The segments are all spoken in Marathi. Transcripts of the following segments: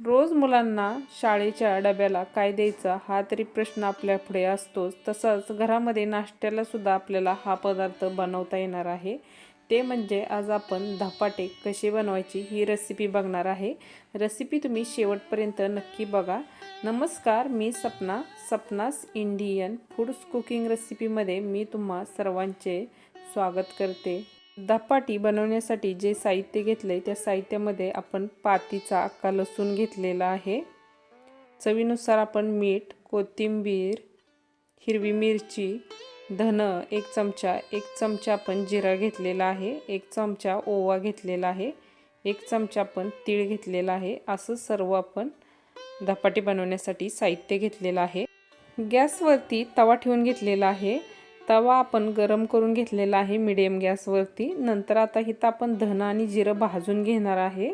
रोज मुलांना शाळेच्या डब्याला काय द्यायचा हा तरी प्रश्न आपल्या पुढे असतोच. तसंच घरामध्ये नाश्त्याला सुद्धा आपल्याला हा पदार्थ बनवता येणार आहे. ते म्हणजे आज आपण धपाटे कसे बनवायची ही रेसिपी बघणार आहे. रेसिपी तुम्ही शेवटपर्यंत नक्की बघा. नमस्कार मी सपना. सपनास इंडियन फूड्स कुकिंग रेसिपीमध्ये मी तुम्हा सर्वांचे स्वागत करते. धपाटी बनवण्यासाठी जे साहित्य घेतले त्या साहित्यामध्ये आपण पातीचा अक्का लसूण घेतलेला आहे. चवीनुसार आपण मीठ कोथिंबीर हिरवी मिरची धन एक चमचा एक चमचा आपण जिरा घेतलेला आहे एक चमचा ओवा घेतलेला आहे एक चमचा आपण तीळ घेतलेला आहे. असं सर्व आपण धपाटी बनवण्यासाठी साहित्य घेतलेलं आहे. गॅसवरती तवा ठेवून घेतलेला आहे. तवा आपण गरम करून घेतलेला आहे मिडियम गॅसवरती नंतर आता इथं आपण धन आणि जिरं भाजून घेणार आहे.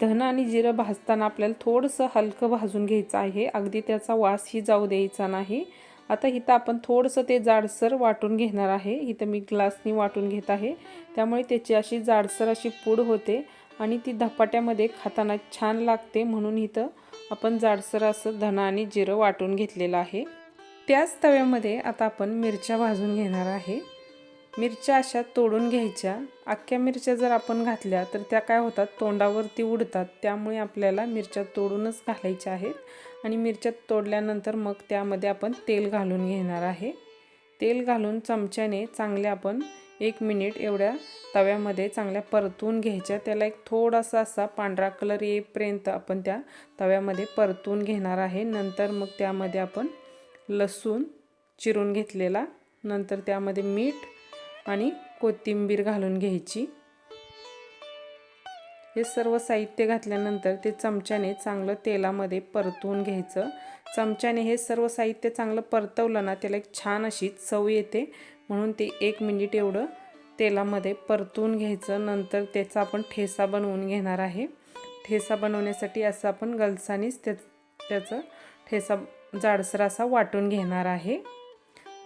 धन आणि जिरं भाजताना आपल्याला थोडंसं हलकं भाजून घ्यायचं आहे. अगदी त्याचा वासही जाऊ द्यायचा नाही. आता इथं आपण थोडंसं ते जाडसर वाटून घेणार आहे. इथं मी ग्लासनी वाटून घेत आहे. त्यामुळे त्याची अशी जाडसर अशी पूड होते आणि ती धपाट्यामध्ये खाताना छान लागते म्हणून इथं आपण जाडसर असं धना आणि जिरं वाटून घेतलेलं आहे. त्याच तव्यामध्ये आता आपण मिरच्या भाजून घेणार आहे. मिरच्या अशा तोडून घ्यायच्या. अख्ख्या मिरच्या जर आपण घातल्या तर त्या काय होतात? तोंडावरती उडतात. त्यामुळे आपल्याला मिरच्या तोडूनच घालायच्या आहेत. आणि मिरच्या तोडल्यानंतर मग त्यामध्ये आपण तेल घालून घेणार आहे. तेल घालून चमच्याने चांगले आपण एक मिनिट एवढ्या तव्यामध्ये चांगल्या परतून घ्यायच्या. त्याला एक थोडासा असा पांढरा कलर येईपर्यंत आपण त्या तव्यामध्ये परतून घेणार आहे. नंतर मग त्यामध्ये आपण लसूण चिरून घेतलेला. नंतर त्यामध्ये मीठ आणि कोथिंबीर घालून घ्यायची. हे सर्व साहित्य घातल्यानंतर ते चमच्याने चांगलं तेलामध्ये परतवून घ्यायचं. चमच्याने हे सर्व साहित्य चांगलं परतवलं ना त्याला एक छान अशी चव येते. म्हणून ते एक मिनिट एवढं तेलामध्ये परतून घ्यायचं. नंतर त्याचा आपण ठेसा बनवून घेणार आहे. ठेसा बनवण्यासाठी असं आपण गलसानीच त्या त्याचं ठेसा जाडसर असा वाटून घेणार आहे.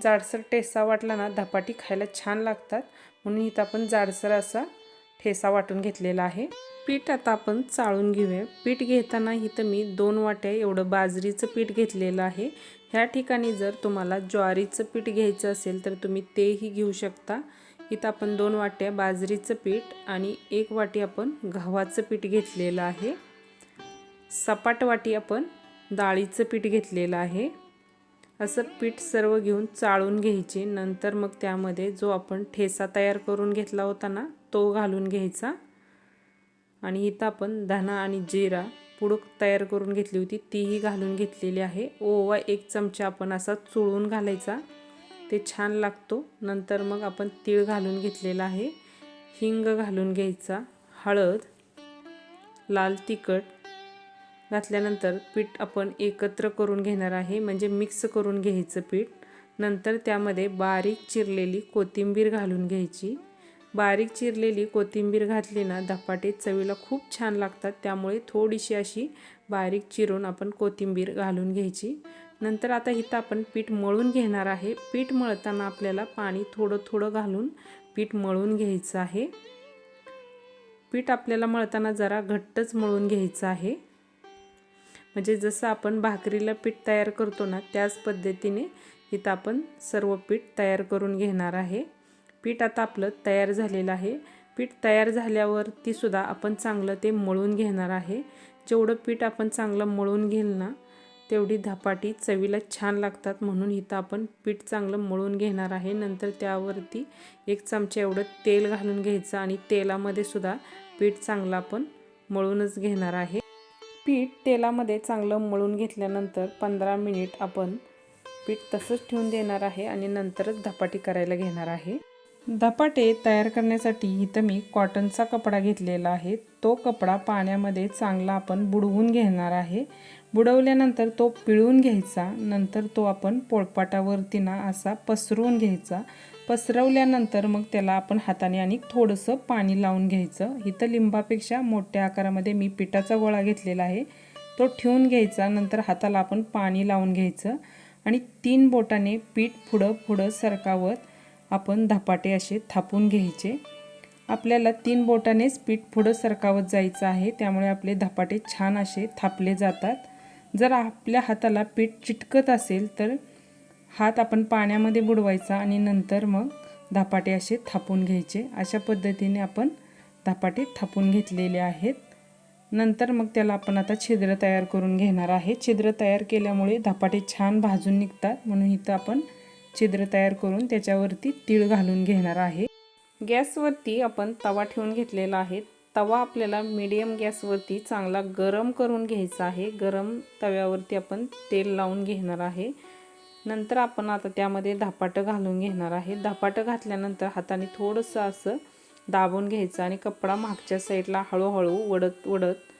जाडसर ठेसा वाटला ना धपाटी खायला छान लागतात. म्हणून इथं आपण जाडसर असा ठेसा वाटून घेतलेला आहे. पीठ आता आपण चाळून घेऊया. पीठ घेताना इथं मी दोन वाट्या एवढं बाजरीचं पीठ घेतलेलं आहे. ह्या ठिकाणी जर तुम्हाला ज्वारीचं पीठ घ्यायचं असेल तर तुम्ही तेही घेऊ शकता. इथं आपण दोन वाट्या बाजरीचं पीठ आणि एक वाटी आपण गव्हाचं पीठ घेतलेलं आहे. सपाट वाटी आपण डाळीचं पीठ घेतलेलं आहे. असं पीठ सर्व घेऊन चाळून घ्यायचे. नंतर मग त्यामध्ये जो आपण ठेसा तयार करून घेतला होता ना तो घालून घ्यायचा. आणि इथं आपण धना आणि जिरा पुडक तयार करून घेतली होती तीही घालून घेतलेली आहे. ओवा एक चमचा आपण असा चुळून घालायचा. ते छान लागतो. नंतर मग आपण तीळ घालून घेतलेला आहे. हिंग घालून घ्यायचा. हळद लाल तिखट घातल्यानंतर पीठ आपण एकत्र करून घेणार आहे. म्हणजे मिक्स करून घ्यायचं पीठ. नंतर त्यामध्ये बारीक चिरलेली कोथिंबीर घालून घ्यायची. बारीक चिरलेली कोथिंबीर घातली ना धपाटे चवीला खूप छान लागतात. त्यामुळे थोडीशी अशी बारीक चिरून आपण कोथिंबीर घालून घ्यायची. नंतर आता इथं आपण पीठ मळून घेणार आहे. पीठ मळताना आपल्याला पाणी थोडं थोडं घालून पीठ मळून घ्यायचं आहे. पीठ आपल्याला मळताना जरा घट्टच मळून घ्यायचं आहे. म्हणजे जसं आपण भाकरीला पीठ तयार करतो ना त्याच पद्धतीने इथं आपण सर्व पीठ तयार करून घेणार आहे. पीठ आता आपलं तयार झालेलं आहे. पीठ तयार झाल्यावरती सुद्धा आपण चांगलं ते मळून घेणार आहे. जेवढं पीठ आपण चांगलं मळून घेईल ना तेवढी धपाटी चवीला छान लागतात म्हणून इथं आपण पीठ चांगलं मळून घेणार आहे. नंतर त्यावरती एक चमचा एवढं तेल घालून घ्यायचं आणि तेलामध्ये सुद्धा पीठ चांगलं आपण मळूनच घेणार आहे. पीठ तेलामध्ये चांगलं मळून घेतल्यानंतर पंधरा मिनिट आपण पीठ तसंच ठेवून देणार आहे आणि नंतरच धपाटी करायला घेणार आहे. धपाटे तयार करण्यासाठी इथं मी कॉटनचा कपडा घेतलेला आहे. तो कपडा पाण्यामध्ये चांगला आपण बुडवून घेणार आहे. बुडवल्यानंतर तो पिळून घ्यायचा नंतर तो आपण पोळपाटावरती ना असा पसरवून घ्यायचा. पसरवल्यानंतर मग त्याला आपण हाताने आणि थोडंसं पाणी लावून घ्यायचं. इथं लिंबापेक्षा मोठ्या आकारामध्ये मी पिठाचा गोळा घेतलेला आहे. तो ठेवून घ्यायचा नंतर हाताला आपण पाणी लावून घ्यायचं. आणि तीन बोटाने पीठ पुढं पुढं सरकावत आपण धपाटे असे थापून घ्यायचे. आपल्याला तीन बोटानेच पीठ पुढं सरकावत जायचं आहे. त्यामुळे आपले धपाटे छान असे थापले जातात. जर आपल्या हाताला पीठ चिटकत असेल तर हात आपण पाण्यामध्ये बुडवायचा आणि नंतर मग धपाटे असे थापून घ्यायचे. अशा पद्धतीने आपण धपाटे थापून घेतलेले आहेत. नंतर मग त्याला आपण आता छिद्र तयार करून घेणार आहे. छिद्र तयार केल्यामुळे धपाटे छान भाजून निघतात. म्हणून इथं आपण छिद्र तयार करून त्याच्यावरती तीळ घालून घेणार आहे. गॅसवरती आपण तवा ठेवून घेतलेला आहे. तवा आपल्याला मीडियम गॅसवरती चांगला गरम करून घ्यायचा आहे. गरम तव्यावरती आपण तेल लावून घेणार आहे. नंतर आपण आता त्यामध्ये धपाटं घालून घेणार आहे. धपाटं घातल्यानंतर हाताने थोडंसं असं दाबून घ्यायचं आणि कपडा मागच्या साईडला हळूहळू वडत वडत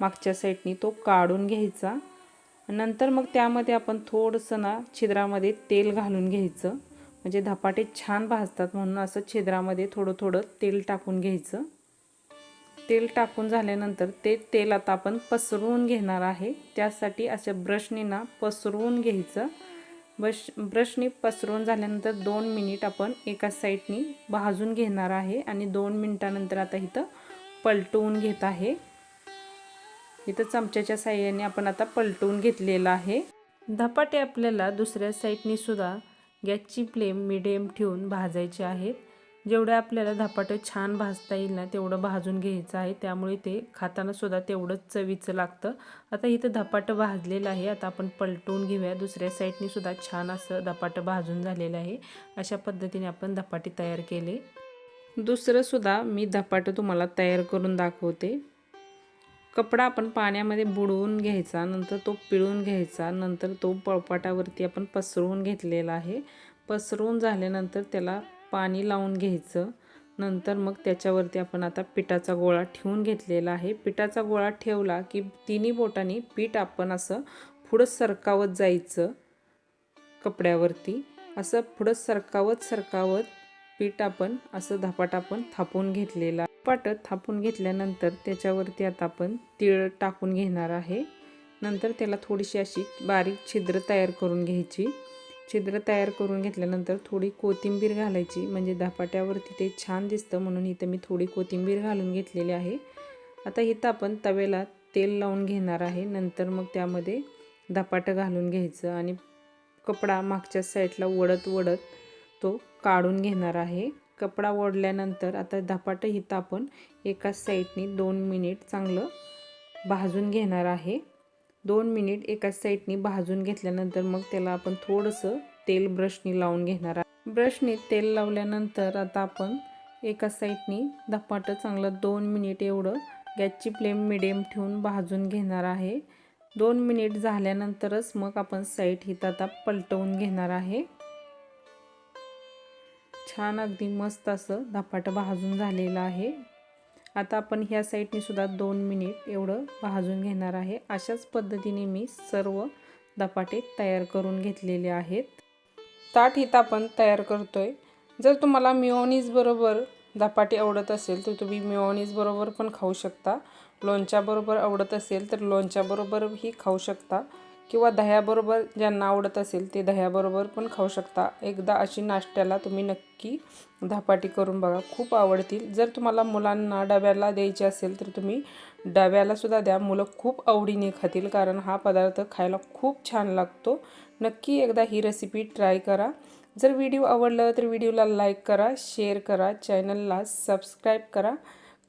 मागच्या साईडनी तो काढून घ्यायचा. नंतर मग त्यामध्ये आपण थोडंसं ना छिद्रामध्ये तेल घालून घ्यायचं. म्हणजे धपाटे छान भाजतात म्हणून असं छिद्रामध्ये थोडं थोडं तेल टाकून घ्यायचं. तेल टाकून झाल्यानंतर ते तेल आता आपण पसरवून घेणार आहे. त्यासाठी अशा ब्रशने ना पसरवून घ्यायचं. ब्रश ब्रशने पसरवून झाल्यानंतर दोन मिनिट आपण एका साईडनी भाजून घेणार आहे आणि दोन मिनटानंतर आता इथं पलटवून घेत आहे. इथं चमच्याच्या साह्याने आपण आता पलटवून घेतलेलं आहे. धपाटे आपल्याला दुसऱ्या साईडनी सुद्धा गॅसची फ्लेम मिडियम ठेवून भाजायचे आहेत. जेवढं आपल्याला धपाटं छान भाजता येईल ना तेवढं भाजून घ्यायचं आहे. त्यामुळे ते खाताना सुद्धा तेवढंच चवीचं लागतं. आता इथं धपाटं भाजलेलं आहे. आता आपण पलटवून घेऊया. दुसऱ्या साईडनी सुद्धा छान असं धपाटं भाजून झालेलं आहे. अशा पद्धतीने आपण धपाटे तयार केले. दुसरंसुद्धा मी धपाटं तुम्हाला तयार करून दाखवते. कपडा आपण पाण्यामध्ये बुडवून घ्यायचा नंतर तो पिळून घ्यायचा नंतर तो पळपाटावरती आपण पसरवून घेतलेला आहे. पसरवून झाल्यानंतर त्याला पाणी लावून घ्यायचं. नंतर मग त्याच्यावरती आपण आता पिठाचा गोळा ठेवून घेतलेला आहे. पिठाचा गोळा ठेवला की तिन्ही बोटांनी पीठ आपण असं पुढं सरकावत जायचं कपड्यावरती. असं पुढं सरकावत सरकावत पीठ आपण असं धपाट आपण थापून घेतलेला. पाट थापून घेतल्यानंतर त्याच्यावरती आता आपण तीळ टाकून घेणार आहे. नंतर त्याला थोडीशी अशी बारीक छिद्र तयार करून घ्यायची. छिद्र तयार करून घेतल्यानंतर थोडी कोथिंबीर घालायची. म्हणजे धपाट्यावरती ते छान दिसतं म्हणून इथं मी थोडी कोथिंबीर घालून घेतलेली आहे. आता इथं आपण तव्याला तेल लावून घेणार आहे. नंतर मग त्यामध्ये धपाटं घालून घ्यायचं आणि कपडा मागच्या साईडला वडत वडत तो काढून घेणार आहे. कपडा ओढल्यानंतर आता धपाटं इथं आपण एकाच साईडनी दोन मिनिट चांगलं भाजून घेणार आहे. दोन मिनिट एकाच साईडनी भाजून घेतल्यानंतर मग त्याला आपण थोडंसं तेल ब्रशनी लावून घेणार आहे ब्रशनी तेल लावल्यानंतर आता आपण एका साईडनी धपाटं चांगलं दोन मिनिट एवढं गॅसची फ्लेम मिडियम ठेवून भाजून घेणार आहे. दोन मिनिट झाल्यानंतरच मग आपण साईड हित आता पलटवून घेणार आहे. छान अगदी मस्त असं धपाटं भाजून झालेलं आहे. आता आपण ह्या साईडने सुद्धा दोन मिनिट एवढं भाजून घेणार आहे. अशाच पद्धतीने मी सर्व धपाटे तयार करून घेतलेले आहेत. ताट इथं आपण तयार करतोय. जर तुम्हाला मिओनीजबरोबर धपाटे आवडत असेल तर तुम्ही मिओनीज बरोबर पण खाऊ शकता. लोणच्याबरोबर आवडत असेल तर लोणच्याबरोबरही खाऊ शकता. किंवा दह्याबरोबर ज्यांना आवडत असेल ते दह्याबरोबर पण खाऊ शकता. एकदा अशी नाश्त्याला तुम्ही नक्की धपाटी करून बघा. खूप आवडतील. जर तुम्हाला मुलांना डब्याला द्यायचे असेल तर तुम्ही डब्यालासुद्धा द्या. मुलं खूप आवडीने खातील कारण हा पदार्थ खायला खूप छान लागतो. नक्की एकदा ही रेसिपी ट्राय करा. जर व्हिडिओ आवडलं तर व्हिडिओला लाईक करा शेअर करा चॅनलला सबस्क्राईब करा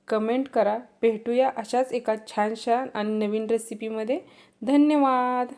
कमेंट करा. भेटूया अशाच एका छान छान आणि नवीन रेसिपीमध्ये धन्यवाद!